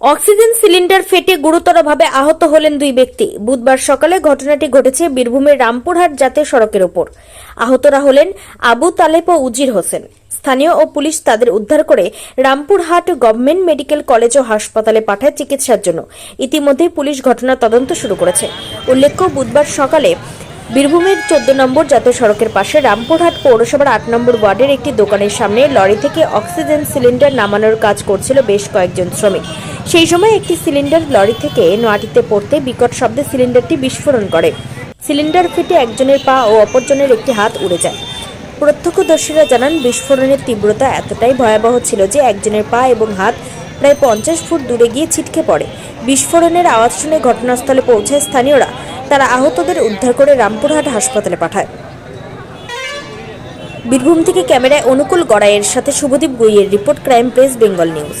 Oxygen cylinder ফেটে গুরুতরভাবে আহত হলেন দুই ব্যক্তি। বুধবার সকালে ঘটনাটি ঘটেছে বীরভূমের রামপুরহাট জাতীয় সড়কের ওপর। আহতরা হলেন আবু তালেব ও উজির হোসেন। স্থানীয় ও পুলিশ তাদের উদ্ধার করে রামপুরহাট গভর্নমেন্ট মেডিকেল কলেজ ও হাসপাতালে পাঠায় চিকিৎসার জন্য। ইতিমধ্যেই পুলিশ ঘটনার তদন্ত শুরু করেছে। উল্লেখ্য, বুধবার সকালে বীরভূমের চোদ্দ নম্বর জাতীয় সড়কের পাশে রামপুরহাট পৌরসভার আট নম্বর ওয়ার্ডের একটি দোকানের সামনে লরি থেকে অক্সিজেন সিলিন্ডার নামানোর কাজ করছিল বেশ কয়েকজন শ্রমিক। সেই সময় একটি সিলিন্ডার লরি থেকে মাটিতে পড়তে বিকট শব্দে সিলিন্ডারটি বিস্ফোরণ করে। সিলিন্ডার ফেটে একজনের পা ও অপরজনের একটি হাত উড়ে যায়। প্রত্যক্ষদর্শীরা জানান, বিস্ফোরণের তীব্রতা এতটাই ভয়াবহ ছিল যে একজনের পা এবং হাত প্রায় পঞ্চাশ ফুট দূরে গিয়ে ছিটকে পড়ে। বিস্ফোরণের আওয়াজ শুনে ঘটনাস্থলে পৌঁছায় স্থানীয়রা। তারা আহতদের উদ্ধার করে রামপুরহাট হাসপাতালে পাঠায়। বীরভূম থেকে ক্যামেরায় অনুকূল গড়াইয়ের সাথে Subhadip গুইয়ের report, crime press, Bengal news.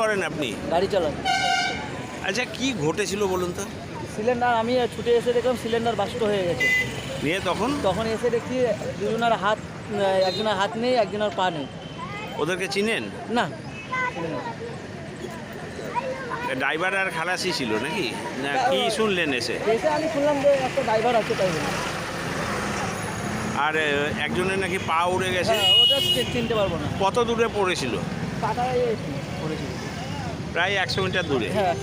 করেন আপনি? গাড়ি চালান। আচ্ছা কি ঘটেছিল বলুন তো? সিলিন্ডার আমি ছুটে এসে দেখলাম সিলিন্ডার বাস্ট হয়ে গেছে। নিয়ে তখন? তখন এসে দেখি দুজনের হাত একজনের হাত নেই একজনের পা নেই। ওদেরকে চিনেন? না। ড্রাইভার আর খালাসি ছিল নাকি? না কি শুনলেন এসে? এসে আমি শুনলাম যে একটা ড্রাইভার আছে তাই আর একজনের নাকি পা উড়ে গেছে? হ্যাঁ ওটা চিনতে পারব না। কত দূরে পড়েছিল? প্রায় একশো মিটার দূরে। হ্যাঁ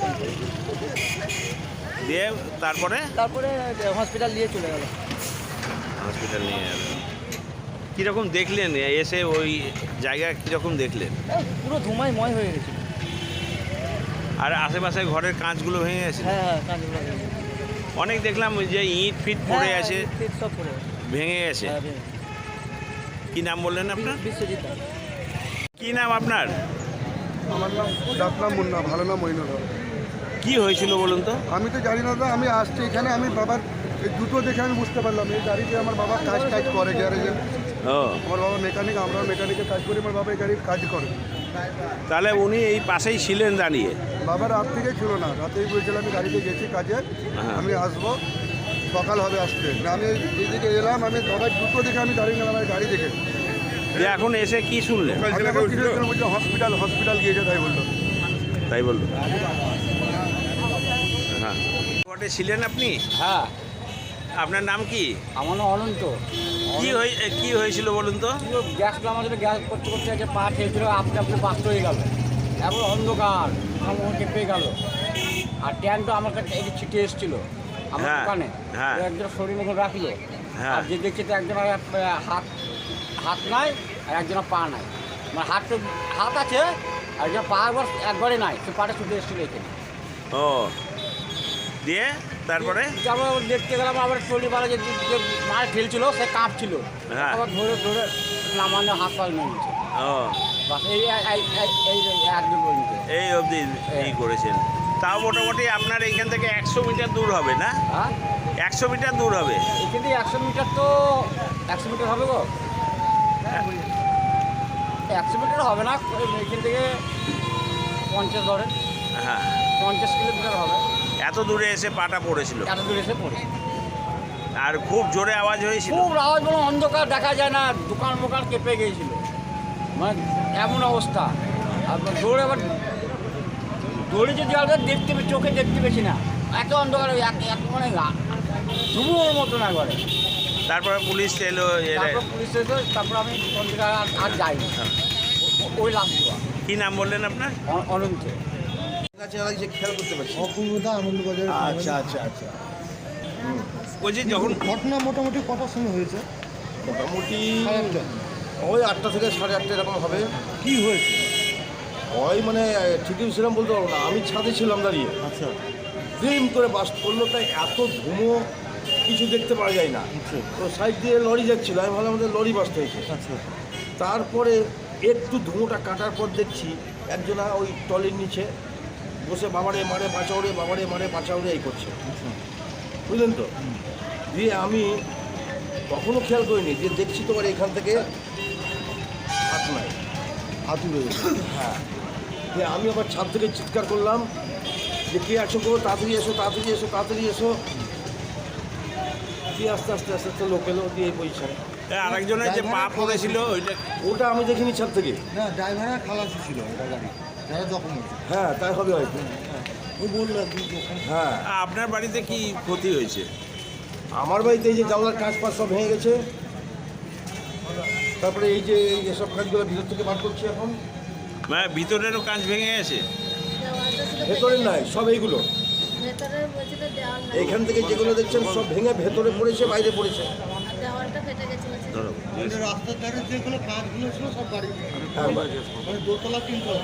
দিয়ে তারপরে? তারপরে হসপিটাল নিয়ে চলে গেল। হসপিটাল নিয়ে গেল। কীরকম দেখলেন? এসে ওই জায়গা কীরকম দেখলেন? পুরো ধুমায় ময় হয়ে গেছে। আর আশেপাশে ঘরের কাঁচগুলো ভেঙে গেছে? হ্যাঁ হ্যাঁ কাঁচগুলো। অনেক দেখলাম যে ইট ফিট পড়ে হ্যাঁ, আছে। হ্যাঁ। ভেঙে গেছে। হ্যাঁ, কি নাম বললেন আপনার? বিশ্বজিৎ। কি নাম আপনার? আমার নাম ডাকনাম মুন্না ভালো নাম মইনুল হক। কি হয়েছিল বলুন তো? আমি তো জানি না আমি আসছি এখানে আমি বাবার এই দুটো দেখে আমি বুঝতে পারলাম এই গাড়িতে আমার বাবা কাজ টাজ করে গ্যারেজে। আমার বাবা মেকানিক আমরা মেকানিকের কাজ করি আমার বাবা এই গাড়ির কাজ করে। তাহলে উনি এই পাশেই ছিলেন দাঁড়িয়ে? বাবা রাত থেকে ছিল না রাতেই বলছিল আমি গাড়িতে গেছি কাজে হ্যাঁ। আমি আসব সকাল হবে আসতে। আমি এইদিকে এলাম আমি বাবার দুটো দেখে আমি দাঁড়িয়ে গেলাম আমার গাড়ি দেখে। যে এখন এসে কি শুনলেন? হসপিটাল হসপিটাল গিয়েছে তাই বলল। তাই বলল। হ্যাঁ। ছিলেন আপনি? হ্যাঁ। আপনার নাম কি? আমার নাম অনন্ত। কি হয়ে কি হয়েছিল বলুন তো? গ্যাসগুলো আমাদের গ্যাস করতে করতে আছে পা ঠেলছিল আপনি আপনি বাস্ত হয়ে গেল। এখন অন্ধকার আমার কেঁপে গেল। আর ট্যাঙ্কটা আমার কাছে এই যে ছিটে এসেছিল আমার হ্যাঁ, দোকানে। হ্যাঁ। একজন শরীর মতন রাখল। হ্যাঁ। আর যে দেখছি তো একজন হাত হাত নাই আর একজনের পা নাই। মানে হাত হাত আছে আর একজন পা একবার একবারে নাই। সে পাটা ছুটে এসেছিল এখানে। ও। দিয়ে তারপরে? তারপর দেখতে গেলাম আবার টলি পাড়া যে মাছ ঠেলছিল সে কাঁপছিল। হ্যাঁ। আবার ধরে ধরে নামানো হাত পাল নিয়েছে ও। এই অবধি এই করেছেন। তাও মোটামুটি আপনার এইখান থেকে একশো মিটার দূর হবে না? হ্যাঁ। একশো মিটার দূর হবে? এখান থেকে একশো মিটার তো একশো মিটার হবে গো। একশো মিটার হবে না এখান থেকে পঞ্চাশ ধরে। হ্যাঁ। পঞ্চাশ কিলোমিটার হবে। এত দূরে এসে পাটা পড়েছিল? এত দূরে এসে পড়েছে আর খুব জোরে আওয়াজ হয়েছিল? খুব আওয়াজ বলো অন্ধকার দেখা যায় না দোকান মোকান কেঁপে গিয়েছিল। মানে এমন অবস্থা। আর দৌড়ে আবার দৌড়ে যদি আলাদা দেখতে চোখে দেখতে পেয়েছি না এত অন্ধকার এক মানে ধুমুর মতন একবারে তারপরে পুলিশ এলো তারপর পুলিশ এসে তারপর আমি ওখান থেকে আর আর যাইনি ও- ওই লাস্ট দেওয়া কি নাম বললেন আপনার? অনন্ত কাছে লাগছে খেয়াল করতে পারছি অপূর্বদা আনন্দবাজার আচ্ছা আচ্ছা আচ্ছা। বলছি যখন ঘটনা মোটামুটি কটার সময় হয়েছে? মোটামুটি ওই আটটা থেকে সাড়ে আটটা এরকম হবে। কি হয়েছে? ওই মানে ঠিকই ছিলাম বলতে পারব না। আমি ছাদে ছিলাম দাঁড়িয়ে। আচ্ছা। ড্রিম করে বাস করল তাই এত ধুমো কিছু দেখতে পাওয়া যায় না। আচ্ছা। তো সাইড দিয়ে লরি যাচ্ছিল আমি ভাবলাম আমাদের লরি বাসতে হয়েছে। আচ্ছা। তারপরে একটু ধুমোটা কাটার পর দেখছি একজনা ওই টলির নিচে বসে বাবারে মারে বাঁচাওড়ে বাবারে মারে বাঁচাওড়ে এই করছে। বুঝলেন তো? দিয়ে আমি কখনো খেয়াল করিনি যে দেখছি তোমার এখান থেকে হাত নাই। আতুরে হ্যাঁ। দিয়ে আমি আবার ছাদ থেকে চিৎকার করলাম যে কে আছো গো? তাড়াতাড়ি এসো তাড়াতাড়ি এসো তাড়াতাড়ি এসো। দিয়ে আস্তে আস্তে আস্তে আস্তে লোক এলো দিয়ে এই পজিশনে আরেকজনের যে পা পড়েছিল ওইটা ওটা আমি দেখিনি ছাদ থেকে। না ড্রাইভার খালাসি ছিল এটা গাড়ি। যারা জখম হয়েছে। হ্যাঁ তাই হবে হয়তো ও বলল হ্যাঁ। আপনার বাড়িতে কি ক্ষতি হয়েছে? আমার বাড়িতে এই যে জানলার কাজ পাশ সব ভেঙে গেছে। তারপরে এই যে এসব কাজগুলো ভিতর থেকে বার করছি এখন। মানে ভিতরেরও কাঁচ ভেঙে গেছে? ভেতরে নাই সব এইগুলো। নাই। থেকে যেগুলো দেখছেন সব ভেঙে ভেতরে পড়েছে বাইরে পড়েছে। আর রাস্তার ধারে যেগুলো কাজগুলো ছিল সব বাড়ি। হ্যাঁ মানে দোতলা তিনতলা।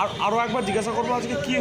আর আরও একবার জিজ্ঞাসা করব আজকে কি